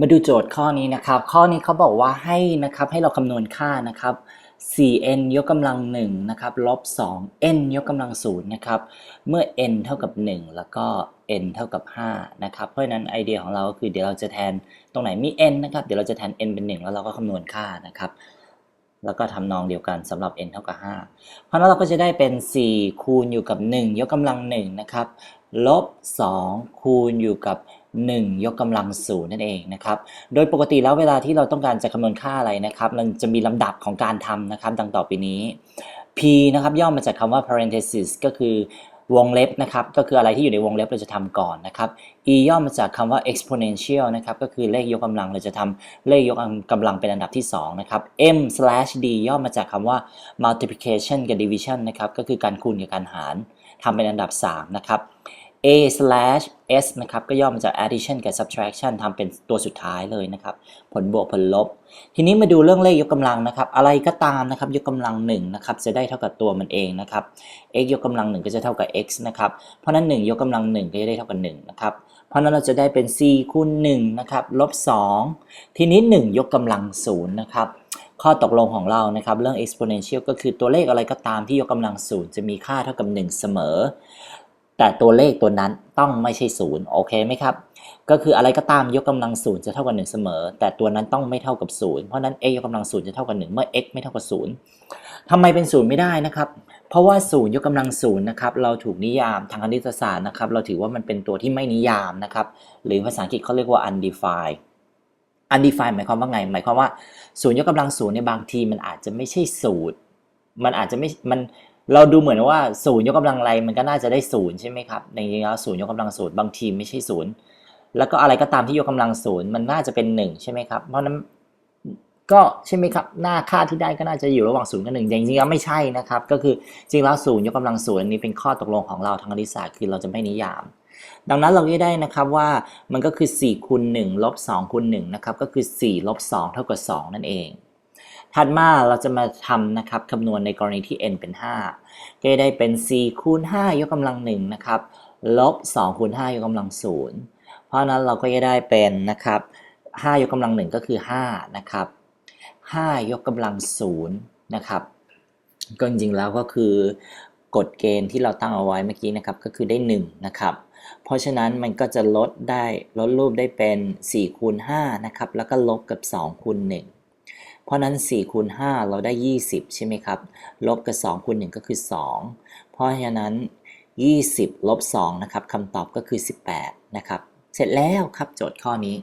มาดูโจทย์ข้อนี้นะครับ ข้อนี้เขาบอกว่าให้นะครับให้เราคำนวณค่านะครับ 4n ยกกำลัง1นะครับลบ 2n ยกกำลัง0นะครับ เมื่อ n เท่ากับ 1 แล้วก็ n เท่ากับ5นะครับ เพราะฉะนั้นไอเดียของเราก็คือเดี๋ยวเราจะแทนตรงไหนมี n นะครับ เดี๋ยวเราจะแทน n เป็น 1 แล้วเราก็คำนวณค่านะครับ แล้วก็ทำนองเดียวกันสำหรับ n เท่ากับ 5 เพราะฉะนั้นเราก็จะได้เป็น 4 คูณอยู่กับ 1 ยกกำลัง1นะครับ ลบ 2 คูณอยู่กับ 1 ยกกำลัง0นั่นเองนะครับ โดยปกติแล้วเวลาที่เราต้องการจะคำนวณค่าอะไรนะครับ มันจะมีลำดับของการทำนะครับ ดังต่อไปนี้ p นะครับย่อมาจากคำว่า parenthesis ก็คือวงเล็บนะครับก็คืออะไรที่อยู่ในวงเล็บเราจะทำก่อนนะครับ e ย่อมาจากคำว่า exponential นะครับก็คือเลขยกกำลังเราจะทำเลขยกกำลังเป็นอันดับที่2นะครับ m slash d ย่อมาจากคำว่า multiplication กับ division นะครับก็คือการคูณกับการหารทำเป็นอันดับ3นะครับ a slash s นะครับก็ย่อมาจาก addition กับ subtraction ทำเป็นตัวสุดท้ายเลยนะครับ ผลบวกผลลบ ทีนี้มาดูเรื่องเลขยกกำลังนะครับ อะไรก็ตามนะครับ ยกกำลัง1นะครับจะได้เท่ากับตัวมันเองนะครับ x ยกกำลัง 1 ก็จะเท่ากับ x นะครับ เพราะนั้น 1 ยกกำลัง 1 ก็จะได้เท่ากับ1นะครับ เพราะนั้นเราจะได้เป็น4คูณ1นะครับลบ2ทีนี้ 1 ยกกำลัง0นะครับข้อตกลงของเรานะครับ เรื่อง exponential ก็คือตัวเลขอะไรก็ตามที่ยกกำลัง0จะมีค่าเท่ากับ 1 เสมอ แต่ตัวเลขตัวนั้นต้องไม่ใช่0โอเคไหมครับ ก็คืออะไรก็ตามยกกำลังศูนย์จะเท่ากับ1เสมอ แต่ตัวนั้นต้องไม่เท่ากับ0เพราะนั้น x ยกกำลังศูนย์จะเท่ากับ1เมื่อ x ไม่เท่ากับ0ทำไมเป็น0ไม่ได้นะครับ เพราะว่า0ยกกำลังศูนย์นะครับเราถูกนิยามทางคณิตศาสตร์นะครับ เราถือว่ามันเป็นตัวที่ไม่นิยามนะครับ หรือภาษาอังกฤษเขาเรียกว่า undefined undefined หมายความว่าไง หมายความว่า0ยกกำลังศูนย์ในบางทีมันอาจจะไม่ใช่สูตร มันอาจจะไม่มัน เราดูเหมือนว่าศูนย์ยกกำลังอะไรมันก็น่าจะได้ศูนย์ใช่ไหมครับในจริงแล้วศูนย์ยกกำลังศูนย์บางทีไม่ใช่ศูนย์แล้วก็อะไรก็ตามที่ยกกำลังศูนย์มันน่าจะเป็นหนึ่งใช่ไหมครับเพราะนั้นก็ใช่ไหมครับหน้าค่าที่ได้ก็น่าจะอยู่ระหว่างศูนย์กับหนึ่งจริงๆแล้วไม่ใช่นะครับ ก็คือจริงแล้วศูนย์ยกกำลังศูนย์นี้เป็นข้อตกลงของเราทางคณิตศาสตร์คือเราจะไม่นิยาม ดังนั้นเราก็ได้นะครับว่ามันก็คือ4คูณ1ลบ2คูณ1นะครับก็คือ4ลบ2เท่ากับ2นั่นเอง ถัดมาเราจะมาทำนะครับคำนวณในกรณีที่ n เป็น 5 ก็จะได้เป็น4คูณ 5 ยกกำลัง1นะครับลบ2คูณ 5 ยกกำลัง 0 เพราะฉะนั้นเราก็จะได้เป็นนะครับ5ยกกำลัง 1 ก็คือ 5 นะครับ5ยกกำลัง 0 นะครับ ก็จริงๆแล้วก็คือกฎเกณฑ์ที่เราตั้งเอาไว้เมื่อกี้นะครับก็คือได้ 1 นะครับ เพราะฉะนั้นมันก็จะลดได้ลดรูปได้เป็น4คูณ5นะครับแล้วก็ลบกับ2คูณ1 เพราะนั้น4คูณ5เราได้ 20 ใช่ไหมครับ ลบกับ2คูณ1ก็คือ 2 เพราะฉะนั้น 20 ลบ 2 นะครับคำตอบก็คือ 18 นะครับ เสร็จแล้วครับโจทย์ข้อนี้